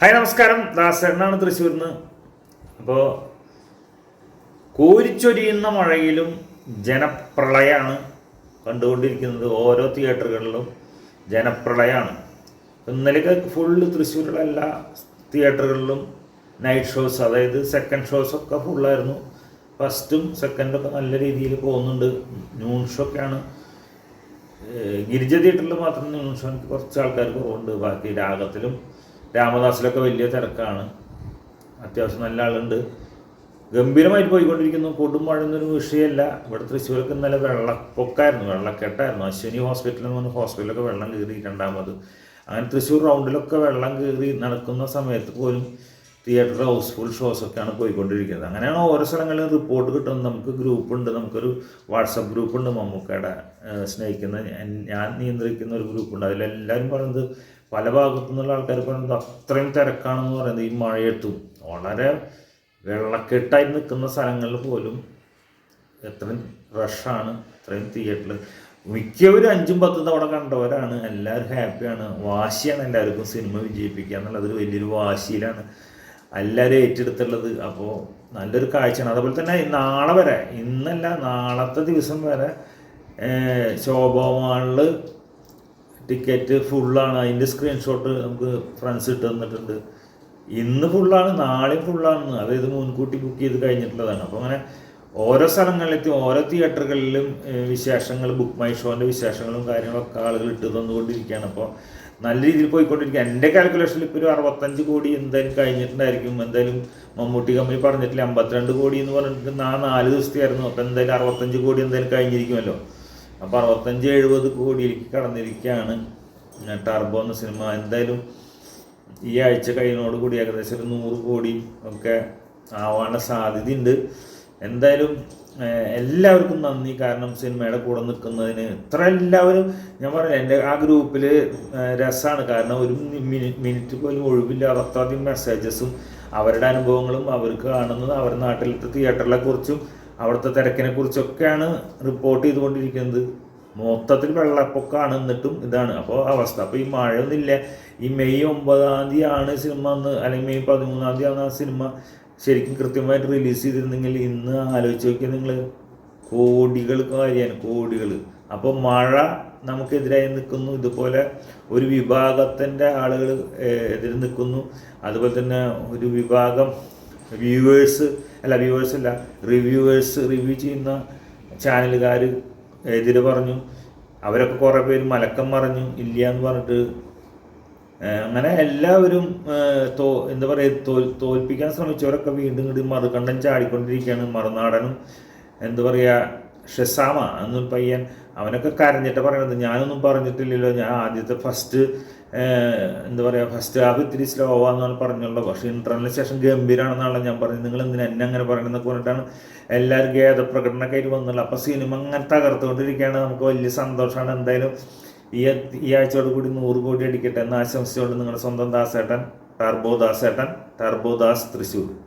Hi നമസ്കാരം. ദാസേട്ടനാണ് തൃശ്ശൂരിൽ നിന്ന് അപ്പോൾ കോരിച്ചൊരിയുന്ന മഴയിലും ജനപ്രളയമാണ് കണ്ടുകൊണ്ടിരിക്കുന്നത് ഓരോ തിയേറ്ററുകളിലും ജനപ്രളയമാണ് ഇന്നലെയൊക്കെ ഫുള്ള് തൃശ്ശൂരിലെ എല്ലാ തിയേറ്ററുകളിലും നൈറ്റ് ഷോസ് അതായത് സെക്കൻഡ് ഷോസ് ഒക്കെ ഫുള്ളായിരുന്നു ഫസ്റ്റും സെക്കൻഡും ഒക്കെ നല്ല രീതിയിൽ പോകുന്നുണ്ട്. ന്യൂൺ ഷോക്കെയാണ് ഗിരിജ തിയേറ്ററിൽ മാത്രം ന്യൂൺ ഷോയ്ക്ക് കുറച്ച് ആൾക്കാർ കുറവുണ്ട് ബാക്കി രാഗത്തിലും രാമദാസിലൊക്കെ വലിയ തിരക്കാണ്. അത്യാവശ്യം നല്ല ആളുണ്ട്. ഗംഭീരമായിട്ട് പോയിക്കൊണ്ടിരിക്കുന്നു. കൊടും മഴന്നൊരു വിഷയമല്ല. ഇവിടെ തൃശ്ശൂരൊക്കെ ഇന്നലെ വെള്ളപ്പൊക്കായിരുന്നു. വെള്ളക്കെട്ടായിരുന്നു. അശ്വിനി ഹോസ്പിറ്റലിൽ നിന്ന് ഹോസ്പിറ്റലൊക്കെ വെള്ളം കയറി രണ്ടാമത്. അങ്ങനെ തൃശ്ശൂർ റൗണ്ടിലൊക്കെ വെള്ളം കയറി നടക്കുന്ന സമയത്ത് പോലും തിയേറ്റർ ഹൗസ്ഫുൾ ഷോസ് ഒക്കെയാണ് പോയിക്കൊണ്ടിരിക്കുന്നത്. അങ്ങനെയാണ് ഓരോ സ്ഥലങ്ങളിലും റിപ്പോർട്ട് കിട്ടുന്നത്. നമുക്ക് ഗ്രൂപ്പ് ഉണ്ട്. നമുക്കൊരു വാട്സപ്പ് ഗ്രൂപ്പ് ഉണ്ട് മമ്മൂക്കയുടെ സ്നേഹിക്കുന്ന ഞാൻ- നിയന്ത്രിക്കുന്ന ഒരു ഗ്രൂപ്പ് ഉണ്ട്. അതിലെല്ലാവരും പറയുന്നത് പല ഭാഗത്തു നിന്നുള്ള ആൾക്കാർ പറയുന്നത് അത്രയും തിരക്കാണെന്ന് പറയുന്നത് ഈ മഴയത്തും. വളരെ വെള്ളക്കെട്ടായി നിൽക്കുന്ന സ്ഥലങ്ങളിൽ പോലും എത്രയും റഷാണ് ഇത്രയും തിയേറ്ററിൽ മിക്കവരും അഞ്ചും പത്തും തവണ കണ്ടവരാണ്. എല്ലാവരും ഹാപ്പിയാണ് വാശിയാണ് എല്ലാവർക്കും സിനിമ വിജയിപ്പിക്കുക എന്നുള്ളത്. വലിയൊരു വാശിയിലാണ്. എല്ലാവരും ഏറ്റെടുത്തുള്ളത്. അപ്പോൾ നല്ലൊരു കാഴ്ചയാണ്. അതുപോലെ തന്നെ നാളെ വരെ ഇന്നല്ല നാളത്തെ ദിവസം വരെ ശോഭമാളിൽ ടിക്കറ്റ് ഫുള്ളാണ്. അതിന്റെ സ്ക്രീൻഷോട്ട് നമുക്ക് ഫ്രണ്ട്സ് ഇട്ട് തന്നിട്ടുണ്ട്. ഇന്ന് ഫുള്ളാണ് നാളെയും ഫുള്ളാണ് അതായത് മുൻകൂട്ടി ബുക്ക് ചെയ്ത് കഴിഞ്ഞിട്ടുള്ളതാണ്. അപ്പോൾ അങ്ങനെ ഓരോ സ്ഥലങ്ങളിലെത്തി ഓരോ തിയേറ്ററുകളിലും വിശേഷങ്ങൾ ബുക്ക് മൈ ഷോന്റെ വിശേഷങ്ങളും കാര്യങ്ങളൊക്കെ ആളുകൾ ഇട്ട് തന്നുകൊണ്ടിരിക്കുകയാണ്. അപ്പോൾ നല്ല രീതിയിൽ പോയിക്കൊണ്ടിരിക്കുക. എന്റെ കാൽക്കുലേഷനിൽ ഇപ്പോൾ ഒരു അറുപത്തഞ്ച് കോടി എന്തായാലും കഴിഞ്ഞിട്ടുണ്ടായിരിക്കും. എന്തായാലും മമ്മൂട്ടി കമ്പനി പറഞ്ഞിട്ടില്ല അമ്പത്തിരണ്ട് കോടി എന്ന് പറഞ്ഞിട്ട് ആ നാല് ദിവസത്തെയായിരുന്നു. അപ്പോൾ എന്തായാലും അറുപത്തഞ്ച് കോടി എന്തായാലും കഴിഞ്ഞിരിക്കുമല്ലോ. അപ്പോൾ അറുപത്തഞ്ച് എഴുപത് കോടിയിലേക്ക് കടന്നിരിക്കുകയാണ്. ടർബോ എന്ന സിനിമ. എന്തായാലും ഈ ആഴ്ച കഴിയുന്നതോട് കൂടി ഏകദേശം ഒരു നൂറ് കോടി ഒക്കെ ആവാനുള്ള സാധ്യതയുണ്ട്. എന്തായാലും എല്ലാവർക്കും നന്ദി. കാരണം സിനിമയുടെ കൂടെ നിൽക്കുന്നതിന് ഇത്ര എല്ലാവരും ഞാൻ പറഞ്ഞു എന്റെ ആ ഗ്രൂപ്പിൽ രസമാണ് കാരണം ഒരു മിനിറ്റ് പോലും ഒഴിവില്ലാതെ അത്രയധികം മെസ്സേജസും അവരുടെ അനുഭവങ്ങളും അവർക്ക് കാണുന്നത് അവരുടെ നാട്ടിലത്തെ തിയേറ്ററിനെ കുറിച്ചും അവിടുത്തെ തിരക്കിനെ കുറിച്ചൊക്കെയാണ് റിപ്പോർട്ട് ചെയ്തുകൊണ്ടിരിക്കുന്നത്. മൊത്തത്തിൽ വെള്ളപ്പൊക്കമാണ് എന്നിട്ടും ഇതാണ്. അപ്പോൾ അവസ്ഥ. അപ്പോൾ ഈ മഴയൊന്നുമില്ല. ഈ മെയ് ഒമ്പതാം തീയതി ആണ് സിനിമ അന്ന് അല്ലെങ്കിൽ മെയ് പതിമൂന്നാം തീയതി ആണ് ആ സിനിമ. ശരിക്കും കൃത്യമായിട്ട് റിലീസ് ചെയ്തിരുന്നെങ്കിൽ ഇന്ന് ആലോചിച്ച് നോക്കിയാൽ നിങ്ങൾ കോടികൾ കാര്യമാണ് കോടികൾ. അപ്പോൾ മഴ നമുക്കെതിരായി നിൽക്കുന്നു. ഇതുപോലെ ഒരു വിഭാഗത്തിന്റെ ആളുകൾ എതിര് നിൽക്കുന്നു. അതുപോലെ തന്നെ ഒരു വിഭാഗം വ്യൂവേഴ്സ് അല്ല വ്യൂവേഴ്സ് അല്ല റിവ്യൂവേഴ്സ് റിവ്യൂ ചെയ്യുന്ന ചാനലുകാർ എതിര് പറഞ്ഞു. അവരൊക്കെ കുറേ പേര് മലക്കം പറഞ്ഞു ഇല്ല എന്ന് പറഞ്ഞിട്ട് അങ്ങനെ എല്ലാവരും തോ എന്താ പറയുക തോൽ തോൽപ്പിക്കാൻ ശ്രമിച്ചവരൊക്കെ വീണ്ടും വീണ്ടും മറുകണ്ഠം ചാടിക്കൊണ്ടിരിക്കുകയാണ്. മറുനാടനും എന്താ പറയുക ഷെസാമ എന്നൊരു പയ്യൻ അവനൊക്കെ കരഞ്ഞിട്ട് പറയണത്. ഞാനൊന്നും പറഞ്ഞിട്ടില്ലല്ലോ. ഞാൻ ആദ്യത്തെ ഫസ്റ്റ് എന്താ പറയുക ഫസ്റ്റ് ഹാഫ് ഇത്തിരി സ്ലോ ആണെന്നാണ് പറഞ്ഞുള്ളത്. പക്ഷേ ഇന്റർവലിന് ശേഷം ഗംഭീരാണെന്നാണല്ലോ ഞാൻ പറഞ്ഞത്. നിങ്ങൾ എന്തിനാ എന്നെ അങ്ങനെ പറയണമെന്നൊക്കെ പറഞ്ഞിട്ടാണ് എല്ലാവരും ഖേദ പ്രകടനക്കായിട്ട് വന്നുള്ളത് അപ്പോൾ സിനിമ അങ്ങനെ തകർത്തുകൊണ്ടിരിക്കുകയാണ്. നമുക്ക് വലിയ സന്തോഷമാണ്. എന്തായാലും ഈ ഈ ആഴ്ചയോട് കൂടി നൂറ് കോടി അടിക്കട്ടെ എന്ന് ആശംസിച്ചുകൊണ്ട് നിങ്ങളുടെ സ്വന്തം ദാസേട്ടൻ ടർബോ ദാസേട്ടൻ ടർബോ തൃശ്ശൂർ.